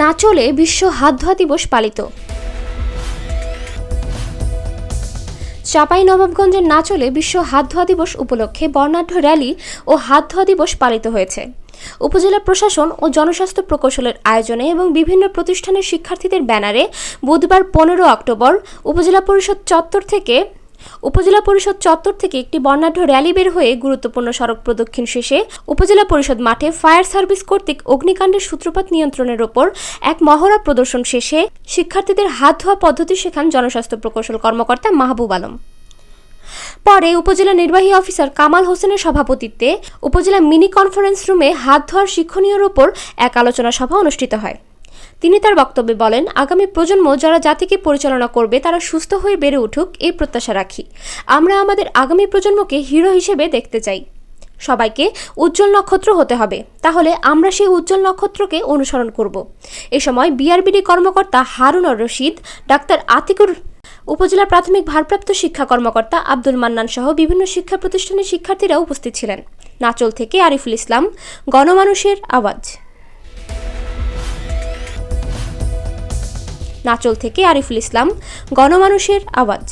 নাচলে বিশ্ব হাত ধোয়া দিবস পালিত। চাপাই নবাবগঞ্জের নাচলে বিশ্ব হাত ধোয়া দিবস উপলক্ষে বর্ণাঢ্য র্যালি ও হাত ধোয়া দিবস পালিত হয়েছে। উপজেলা প্রশাসন ও জনস্বাস্থ্য প্রকৌশলের আয়োজনে এবং বিভিন্ন প্রতিষ্ঠানের শিক্ষার্থীদের ব্যানারে বুধবার পনেরো অক্টোবর উপজেলা পরিষদ চত্বর থেকে উপজেলা পরিষদ চত্বর থেকে একটি বর্ণাঢ্য র্যালি বের হয়ে গুরুত্বপূর্ণ সড়ক প্রদক্ষিণ শেষে উপজেলা পরিষদ মাঠে ফায়ার সার্ভিস কর্তৃক অগ্নিকাণ্ডের সূত্রপাত নিয়ন্ত্রণের ওপর এক মহড়া প্রদর্শন শেষে শিক্ষার্থীদের হাত ধোয়া পদ্ধতি শেখান জনস্বাস্থ্য প্রকৌশল কর্মকর্তা মাহবুব আলম। পরে উপজেলা নির্বাহী অফিসার কামাল হোসেনের সভাপতিত্বে উপজেলা মিনি কনফারেন্স রুমে হাত ধোয়ার শিক্ষণীয়র ওপর এক আলোচনা সভা অনুষ্ঠিত হয়। তিনি তার বক্তব্যে বলেন, আগামী প্রজন্ম যারা জাতিকে পরিচালনা করবে, তারা সুস্থ হয়ে বেড়ে উঠুক, এই প্রত্যাশা রাখি। আমরা আমাদের আগামী প্রজন্মকে হিরো হিসেবে দেখতে চাই। সবাইকে উজ্জ্বল নক্ষত্র হতে হবে। তাহলে আমরা সেই উজ্জ্বল নক্ষত্রকে অনুসরণ করব। এ সময় বিআরবিডি কর্মকর্তা হারুন আর রশিদ, ডাক্তার আতিকুর উপজেলা প্রাথমিক ভারপ্রাপ্ত শিক্ষা কর্মকর্তা আব্দুল মান্নান সহ বিভিন্ন শিক্ষা প্রতিষ্ঠানের শিক্ষার্থীরা উপস্থিত ছিলেন। নাচল থেকে আরিফুল ইসলাম, গণমানুষের আওয়াজ। নাচল থেকে আরিফুল ইসলাম গণমানুষের আওয়াজ।